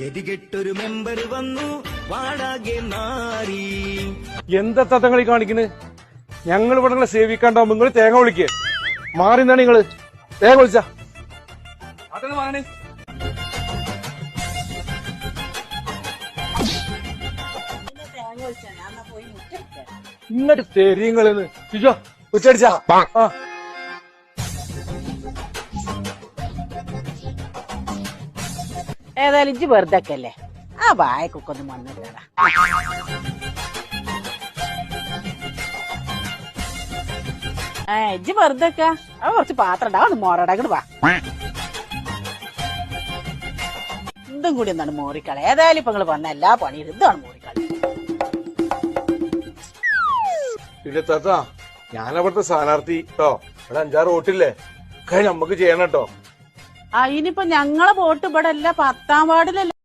ഗതികെട്ടൊരു member വന്നു വാടാകെ മാറി. എന്താ തത്തങ്ങളീ കാണിക്കുന്നത് ഞങ്ങൾ ഇവിടെ നിങ്ങളെ സേവിക്കാണ്ടാവും നിങ്ങൾ തേങ്ങ വിളിക്കുക മാറി നിന്നാണ് നിങ്ങൾ. തേങ്ങ വിളിച്ച തെരീങ്ങളെന്ന് ഇങ്ങോട്ട് തെരിയങ്ങളെന്ന് ചുച്ചോ ഉച്ചടിച്ചാ ഏതായാലും ഇജ്ജ് വെറുതെ ആ വായക്കൊക്കെ വന്നിട്ടാ ഏ ഇജ്ജ് വെറുതെ അത് കുറച്ച് പാത്രം ഉണ്ടാവും ഒന്ന് മോറടാ വാ. ഇതും കൂടി ഒന്നാണ് മോറിക്കള. ഏതായാലും ഇപ്പൊ നിങ്ങൾ വന്ന എല്ലാ പണിയും ഇതാണ് മോറിക്കളി. പിന്നെ താത്ത ഞാനവിടുത്തെ സ്ഥാനാർത്ഥി കേട്ടോ ഇവിടെ അഞ്ചാറ് വോട്ടില്ലേ? ഒക്കെ നമുക്ക് ചെയ്യണം കേട്ടോ അതിനിപ്പോ ഞങ്ങളെ വോട്ട് ഇവിടെ അല്ല പത്താം വാർഡിലല്ലേ